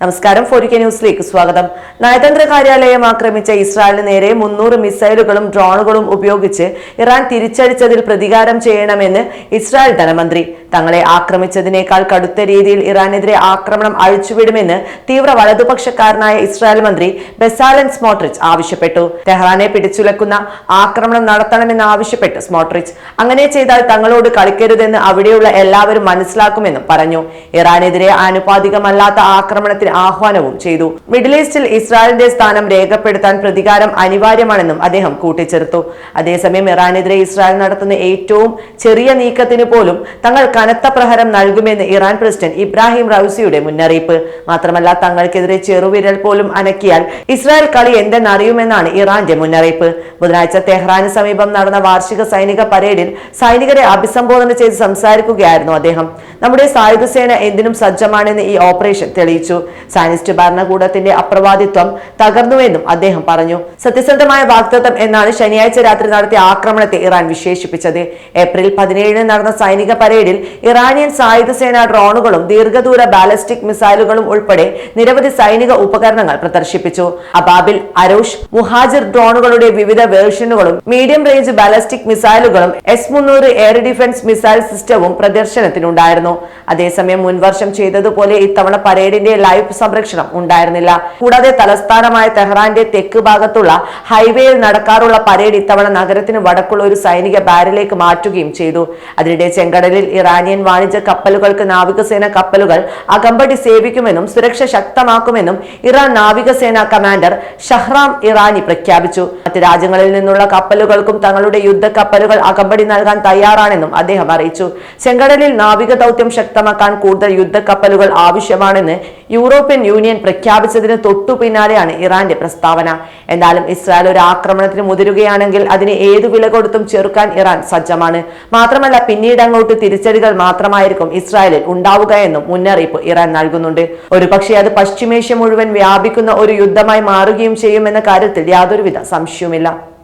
നമസ്കാരം. ഫോരിക്ക ന്യൂസിലേക്ക് സ്വാഗതം. നയതന്ത്ര കാര്യാലയം ആക്രമിച്ച ഇസ്രായേലിന് നേരെ മുന്നൂറ് മിസൈലുകളും ഡ്രോണുകളും ഉപയോഗിച്ച് ഇറാൻ തിരിച്ചടിച്ചതിൽ പ്രതികാരം ചെയ്യണമെന്ന് ഇസ്രായേൽ ധനമന്ത്രി തങ്ങളെ ആക്രമിച്ചതിനേക്കാൾ കടുത്ത രീതിയിൽ ഇറാനെതിരെ ആക്രമണം അഴിച്ചുവിടുമെന്ന് തീവ്ര വലതുപക്ഷക്കാരനായ ഇസ്രായേൽ മന്ത്രി ബെസാലൻ സ്മോട്രിച്ച് ആവശ്യപ്പെട്ടു. ടെഹ്റാനെ പിടിച്ചുലക്കുന്ന ആക്രമണം നടത്തണമെന്ന് ആവശ്യപ്പെട്ട് സ്മോട്രിച്ച് അങ്ങനെ ചെയ്താൽ തങ്ങളോട് കളിക്കരുതെന്ന് അവിടെയുള്ള എല്ലാവരും മനസ്സിലാക്കുമെന്നും പറഞ്ഞു. ഇറാനെതിരെ ആനുപാതികമല്ലാത്ത ആക്രമണത്തിന് ആഹ്വാനവും ചെയ്തു. മിഡിൽ ഈസ്റ്റിൽ ഇസ്രായേലിന്റെ സ്ഥാനം രേഖപ്പെടുത്താൻ പ്രതികാരം അനിവാര്യമാണെന്നും അദ്ദേഹം കൂട്ടിച്ചേർത്തു. അതേസമയം ഇറാനെതിരെ ഇസ്രായേൽ നടത്തുന്ന ഏറ്റവും ചെറിയ നീക്കത്തിന് പോലും തങ്ങൾ കനത്ത പ്രഹരം നൽകുമെന്ന് ഇറാൻ പ്രസിഡന്റ് ഇബ്രാഹിം റൌസിയുടെ മുന്നറിയിപ്പ്. മാത്രമല്ല തങ്ങൾക്കെതിരെ ചെറുവിരൽ പോലും അനക്കിയാൽ ഇസ്രായേൽ കളി എന്തെന്നറിയുമെന്നാണ് ഇറാന്റെ മുന്നറിയിപ്പ്. ബുധനാഴ്ച തെഹ്റാന് സമീപം നടന്ന വാർഷിക സൈനിക പരേഡിൽ സൈനികരെ അഭിസംബോധന ചെയ്ത് സംസാരിക്കുകയായിരുന്നു അദ്ദേഹം. നമ്മുടെ സായുധസേന എന്തിനും സജ്ജമാണെന്ന് ഈ ഓപ്പറേഷൻ തെളിയിച്ചു. സയനിസ്റ്റ് ഭരണകൂടത്തിന്റെ അപ്രവാദിത്വം തകർന്നുവെന്നും അദ്ദേഹം പറഞ്ഞു. സത്യസന്ധമായ വാക്തത്വം എന്നാണ് ശനിയാഴ്ച രാത്രി നടത്തിയ ആക്രമണത്തെ ഇറാൻ വിശേഷിപ്പിച്ചത്. ഏപ്രിൽ പതിനേഴിന് നടന്ന സൈനിക പരേഡിൽ ഇറാനിയൻ സായുധ സേനാ ഡ്രോണുകളും ദീർഘദൂര ബാലിസ്റ്റിക് മിസൈലുകളും ഉൾപ്പെടെ നിരവധി സൈനിക ഉപകരണങ്ങൾ പ്രദർശിപ്പിച്ചു. അബാബിൽ അരോഷ് മുഹാജിർ ഡ്രോണുകളുടെ വിവിധ വേർഷനുകളും മീഡിയം റേഞ്ച് ബാലിസ്റ്റിക് മിസൈലുകളും എസ് മുന്നൂറ് എയർ ഡിഫൻസ് മിസൈൽ സിസ്റ്റവും പ്രദർശനത്തിനുണ്ടായിരുന്നു. അതേസമയം മുൻവർഷം ചെയ്തതുപോലെ ഇത്തവണ പരേഡിന്റെ ലൈവ് സംരക്ഷണം ഉണ്ടായിരുന്നില്ല. കൂടാതെ തലസ്ഥാനമായ തെഹ്റാന്റെ തെക്ക് ഭാഗത്തുള്ള ഹൈവേയിൽ നടക്കാറുള്ള പരേഡ് ഇത്തവണ നഗരത്തിന് വടക്കുള്ള ഒരു സൈനിക ബാരിലേക്ക് മാറ്റുകയും ചെയ്തു. അതിനിടെ ചെങ്കടലിൽ ഇറാനിയൻ വാണിജ്യ കപ്പലുകൾക്ക് നാവികസേന കപ്പലുകൾ അകമ്പടി സേവിക്കുമെന്നും സുരക്ഷ ശക്തമാക്കുമെന്നും ഇറാൻ നാവികസേന കമാൻഡർ ഷഹ്റാം ഇറാനി പ്രഖ്യാപിച്ചു. മറ്റ് രാജ്യങ്ങളിൽ നിന്നുള്ള കപ്പലുകൾക്കും തങ്ങളുടെ യുദ്ധ കപ്പലുകൾ അകമ്പടി നൽകാൻ തയ്യാറാണെന്നും അദ്ദേഹം അറിയിച്ചു. ചെങ്കടലിൽ നാവിക ദൗത്യം ശക്തമാക്കാൻ കൂടുതൽ യുദ്ധ കപ്പലുകൾ ആവശ്യമാണെന്ന് യൂറോപ്യൻ യൂണിയൻ പ്രഖ്യാപിച്ചതിന് തൊട്ടു പിന്നാലെയാണ് ഇറാന്റെ പ്രസ്താവന. എന്നാലും ഇസ്രായേൽ ഒരു ആക്രമണത്തിന് മുതിരുകയാണെങ്കിൽ അതിന് ഏതു വില കൊടുത്തും ചെറുക്കാൻ ഇറാൻ സജ്ജമാണ്. മാത്രമല്ല പിന്നീട് അങ്ങോട്ട് തിരിച്ചടികൾ മാത്രമായിരിക്കും ഇസ്രായേലിൽ ഉണ്ടാവുക എന്നും മുന്നറിയിപ്പ് ഇറാൻ നൽകുന്നുണ്ട്. ഒരുപക്ഷെ അത് പശ്ചിമേഷ്യ മുഴുവൻ വ്യാപിക്കുന്ന ഒരു യുദ്ധമായി മാറുകയും ചെയ്യുമെന്ന കാര്യത്തിൽ യാതൊരുവിധ സംശയവുമില്ല.